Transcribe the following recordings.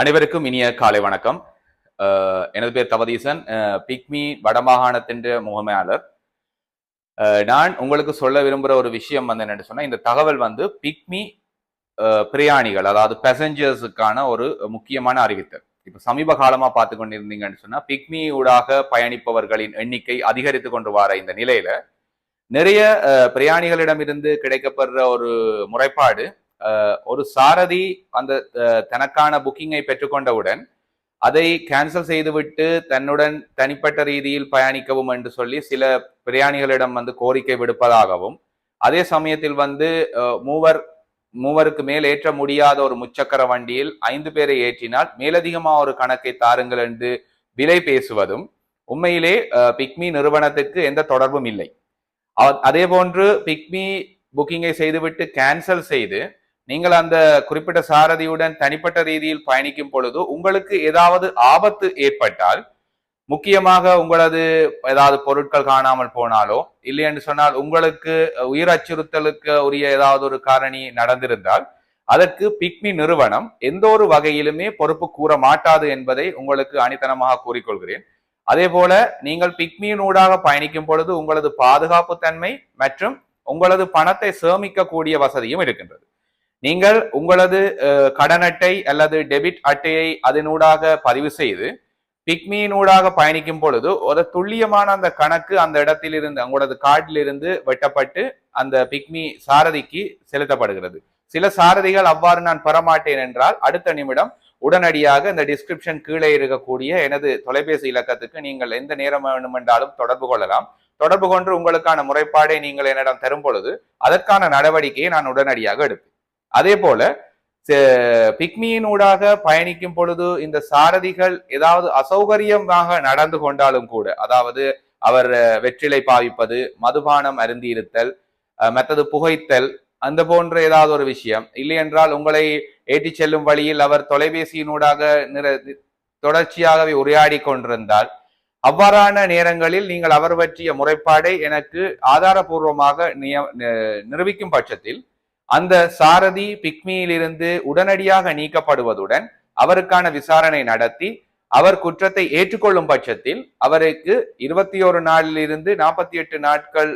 அனைவருக்கும் இனிய காலை வணக்கம். எனது பேர் தவதீசன். பிக்மி வடமாகாணத்தின் முகமையாளர். நான் உங்களுக்கு சொல்ல விரும்புகிற ஒரு விஷயம் வந்து என்னென்னு சொன்னால் இந்த தகவல் வந்து பிக்மி பிரயாணிகள் அதாவது பேசஞ்சர்ஸுக்கான ஒரு முக்கியமான அறிவித்தல். இப்போ சமீப காலமாக பார்த்து கொண்டிருந்தீங்கன்னு சொன்னால் பிக்மி ஊடாக பயணிப்பவர்களின் எண்ணிக்கை அதிகரித்து கொண்டு வர இந்த நிலையில நிறைய பிரயாணிகளிடமிருந்து கிடைக்கப்படுற ஒரு முறைப்பாடு ஒரு சாரதி அந்த தனக்கான புக்கிங்கை பெற்றுக்கொண்டவுடன் அதை கேன்சல் செய்துவிட்டு தன்னுடன் தனிப்பட்ட ரீதியில் பயணிக்கவும் என்று சொல்லி சில பிரயாணிகளிடம் வந்து கோரிக்கை விடுப்பதாகவும் அதே சமயத்தில் வந்து மூவர் மூவருக்கு மேல் ஏற்ற முடியாத ஒரு முச்சக்கர வண்டியில் ஐந்து பேரை ஏற்றினால் மேலதிகமா ஒரு கணக்கை தாருங்கள் என்று விலை பேசுவதும் உண்மையிலே பிக்மி நிறுவனத்துக்கு எந்த தொடர்பும் இல்லை. அதே போன்று பிக்மி புக்கிங்கை செய்துவிட்டு கேன்சல் செய்து நீங்கள் அந்த குறிப்பிட்ட சாரதியுடன் தனிப்பட்ட ரீதியில் பயணிக்கும் பொழுது உங்களுக்கு ஏதாவது ஆபத்து ஏற்பட்டால் முக்கியமாக உங்களது ஏதாவது பொருட்கள் காணாமல் போனாலோ இல்லை என்று சொன்னால் உங்களுக்கு உயிர் அச்சுறுத்தலுக்கு உரிய ஏதாவது ஒரு காரணி நடந்திருந்தால் அதற்கு பிக்மி நிறுவனம் எந்த ஒரு வகையிலுமே பொறுப்பு கூற மாட்டாது என்பதை உங்களுக்கு அனித்தனமாக கூறிக்கொள்கிறேன். அதே போல நீங்கள் பிக்மியினூடாக பயணிக்கும் பொழுது உங்களது பாதுகாப்பு தன்மை மற்றும் உங்களது பணத்தை சேமிக்கக்கூடிய வசதியும் இருக்கின்றது. நீங்கள் உங்களது கடன் அட்டை அல்லது டெபிட் அட்டையை அதனூடாக பதிவு செய்து பிக்மியினூடாக பயணிக்கும் பொழுது ஒரு துல்லியமான அந்த கணக்கு அந்த இடத்திலிருந்து உங்களது கார்டில் இருந்து வெட்டப்பட்டு அந்த பிக்மி சாரதிக்கு செலுத்தப்படுகிறது. சில சாரதிகள் அவ்வாறு நான் பெறமாட்டேன் என்றால் அடுத்த நிமிடம் உடனடியாக இந்த டிஸ்கிரிப்ஷன் கீழே இருக்கக்கூடிய எனது தொலைபேசி இலக்கத்துக்கு நீங்கள் எந்த நேரம் வேண்டுமென்றாலும் தொடர்பு கொள்ளலாம். தொடர்பு கொண்டு உங்களுக்கான முறைப்பாடை நீங்கள் என்னிடம் தரும் பொழுது அதற்கான நடவடிக்கையை நான் உடனடியாக எடுப்பேன். அதே போல பிக்மியினூடாக பயணிக்கும் பொழுது இந்த சாரதிகள் ஏதாவது அசௌகரியமாக நடந்து கொண்டாலும் கூட அதாவது அவர் வெற்றிலை பாவிப்பது மதுபானம் அருந்தியிருத்தல் மற்றது புகைத்தல் அந்த போன்ற ஏதாவது ஒரு விஷயம். இல்லை என்றால் உங்களை ஏற்றிச் செல்லும் வழியில் அவர் தொலைபேசியினூடாக நிற தொடர்ச்சியாகவே உரையாடி கொண்டிருந்தால் அவ்வாறான நேரங்களில் நீங்கள் அவர் பற்றிய முறைப்பாடை எனக்கு ஆதாரபூர்வமாக நிய- நிரூபிக்கும் பட்சத்தில் அந்த சாரதி பிக்மியிலிருந்து உடனடியாக நீக்கப்படுவதுடன் அவருக்கான விசாரணை நடத்தி அவர் குற்றத்தை ஏற்றுக்கொள்ளும் பட்சத்தில் அவருக்கு இருபத்தி ஒரு நாளிலிருந்து நாற்பத்தி எட்டு நாட்கள்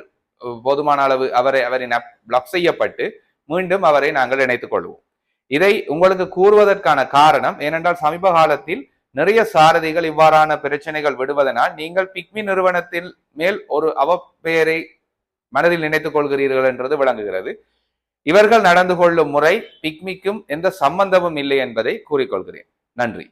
போதுமான அளவு அவரை அவரின் பிளாக் செய்யப்பட்டு மீண்டும் அவரை நாங்கள் இணைத்துக் கொள்வோம். இதை உங்களுக்கு கூறுவதற்கான காரணம் ஏனென்றால் சமீப காலத்தில் நிறைய சாரதிகள் இவ்வாறான பிரச்சனைகள் விடுவதனால் நீங்கள் பிக்மி நிறுவனத்தில் மேல் ஒரு அவப்பெயரை மனதில் நினைத்துக் கொள்கிறீர்கள் என்றது விளங்குகிறது. இவர்கள் நடந்து கொள்ளும் முறை பிக்மிக்கும் எந்த சம்பந்தமும் இல்லை என்பதை கூறிக்கொள்கிறேன். நன்றி.